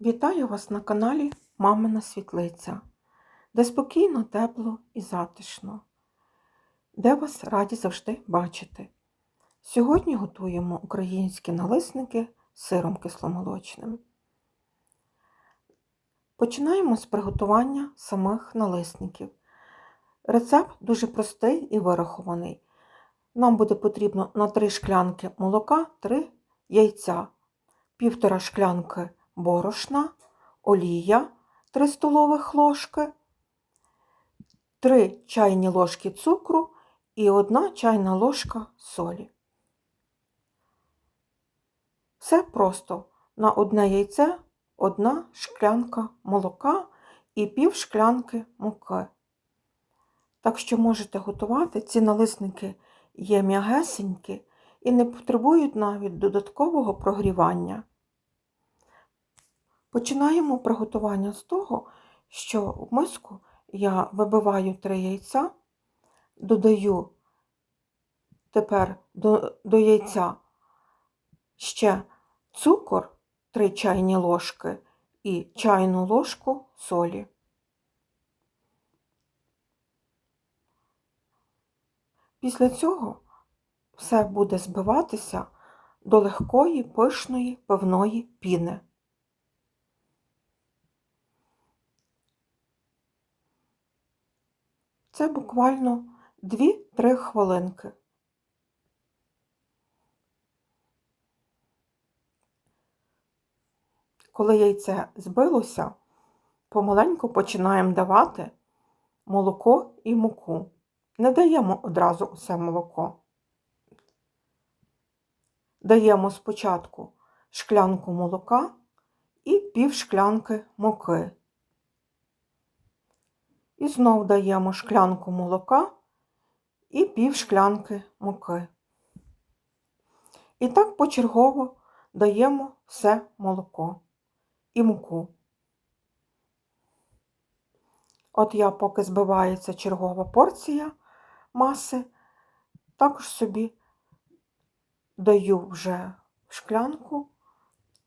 Вітаю вас на каналі Мамина Світлиця, де спокійно, тепло і затишно, де вас раді завжди бачити. Сьогодні готуємо українські налисники з сиром кисломолочним. Починаємо з приготування самих налисників. Рецепт дуже простий і вирахований. Нам буде потрібно на 3 шклянки молока, 3 яйця, півтора шклянки борошна, олія 3 столових ложки, 3 чайні ложки цукру і 1 чайна ложка солі. Все просто на одне яйце одна шклянка молока і пів шклянки муки. Так що можете готувати, ці налисники є м'ягесенькі і не потребують навіть додаткового прогрівання. Починаємо приготування з того, що в миску я вибиваю 3 яйця, додаю тепер до, до яйця ще цукор 3 чайні ложки і чайну ложку солі. Після цього все буде збиватися до легкої пишної пивної піни. Це буквально 2-3 хвилинки. Коли яйце збилося, помаленьку починаємо давати молоко і муку. Не даємо одразу усе молоко. Даємо спочатку шклянку молока і пів шклянки муки. І знов даємо шклянку молока і пів шклянки муки. І так почергово даємо все молоко і муку. От я, поки збивається чергова порція маси, також собі даю вже шклянку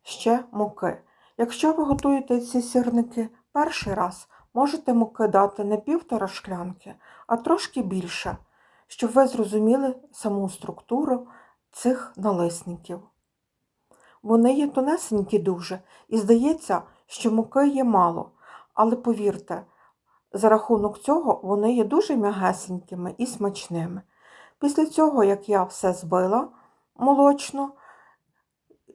ще муки. Якщо ви готуєте ці сірники перший раз, можете муки дати не півтора шклянки, а трошки більше, щоб ви зрозуміли саму структуру цих налисників. Вони є тонесенькі дуже, і здається, що муки є мало, але повірте, за рахунок цього вони є дуже м'ягесенькими і смачними. Після цього, як я все збила молочно,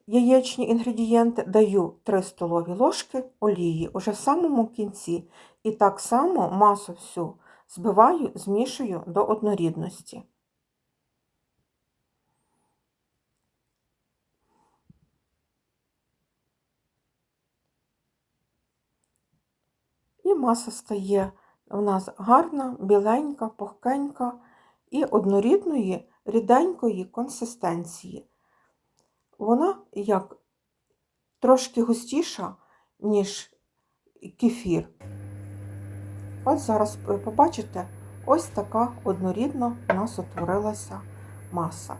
яєчні інгредієнти, даю 3 столові ложки олії уже в самому кінці. І так само масу всю збиваю, змішую до однорідності. І маса стає у нас гарна, біленька, пухкенька і однорідної, ріденької консистенції. Вона як трошки густіша, ніж кефір. От зараз ви побачите, ось така однорідна у нас утворилася маса.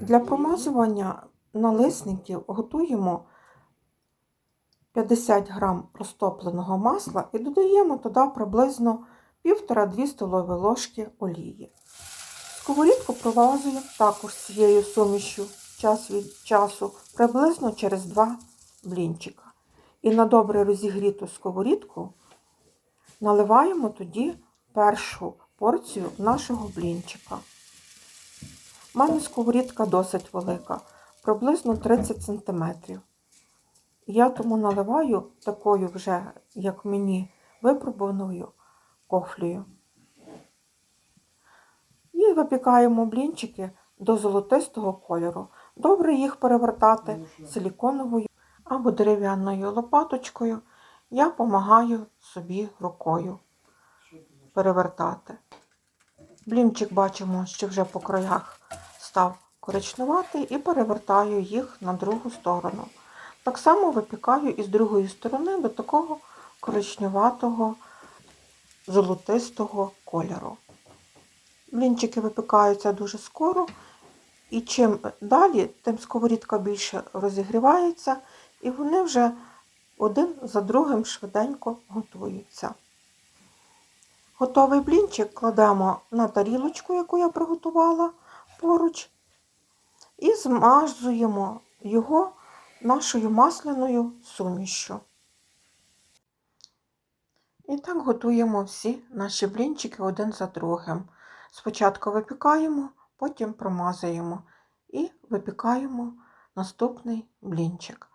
Для промазування налисників готуємо 50 г розтопленого масла і додаємо туди приблизно 1,5-2 столові ложки олії. Сковорідку провазую також цією сумішю час від часу приблизно через 2 блінчика. І на добре розігріту сковорідку наливаємо тоді першу порцію нашого блінчика. У мене сковорідка досить велика, приблизно 30 см. Я тому наливаю такою вже, як мені, випробуваною кофлею. І випікаємо блінчики до золотистого кольору. Добре їх перевертати силіконовою або дерев'яною лопаточкою. Я допомагаю собі рукою перевертати. Блінчик бачимо, що вже по краях став коричнуватий, і перевертаю їх на другу сторону. Так само випікаю і з другої сторони до такого коричневатого золотистого кольору. Блінчики випікаються дуже скоро, і чим далі, тим сковорідка більше розігрівається, і вони вже один за другим швиденько готуються. Готовий блінчик кладемо на тарілочку, яку я приготувала поруч, і змазуємо його нашою масляною сумішю. І так готуємо всі наші блінчики один за другим. Спочатку випікаємо, потім промазуємо і випікаємо наступний блінчик.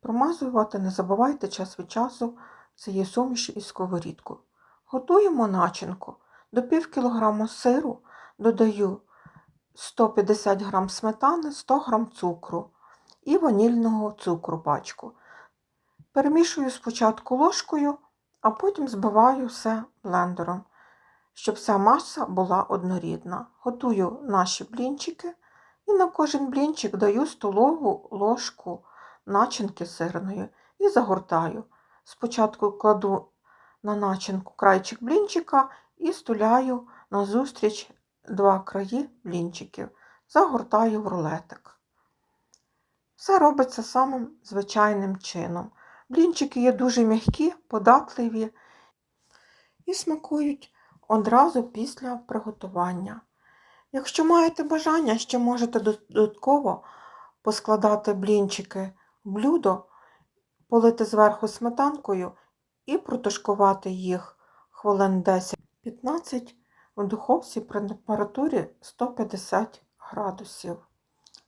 Промазувати не забувайте час від часу цієї суміші і сковорідку. Готуємо начинку. До пів кілограму сиру додаю 150 г сметани, 100 г цукру і ванільного цукру пачку. Перемішую спочатку ложкою, а потім збиваю все блендером, щоб вся маса була однорідна. Готую наші блінчики і на кожен блінчик даю столову ложку начинки сирної і загортаю. Спочатку кладу на начинку крайчик блінчика і стуляю назустріч два краї блінчиків, загортаю в рулетик. Все робиться самим звичайним чином. Блінчики є дуже м'які, податливі і смакують одразу після приготування. Якщо маєте бажання, ще можете додатково поскладати блінчики в блюдо, полити зверху сметанкою і протушкувати їх хвилин 10-15 в духовці при температурі 150 градусів.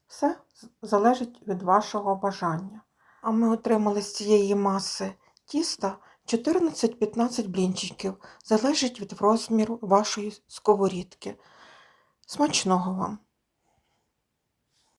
Все залежить від вашого бажання. А ми отримали з цієї маси тіста 14-15 блінчиків. Залежить від розміру вашої сковорідки. Смачного вам!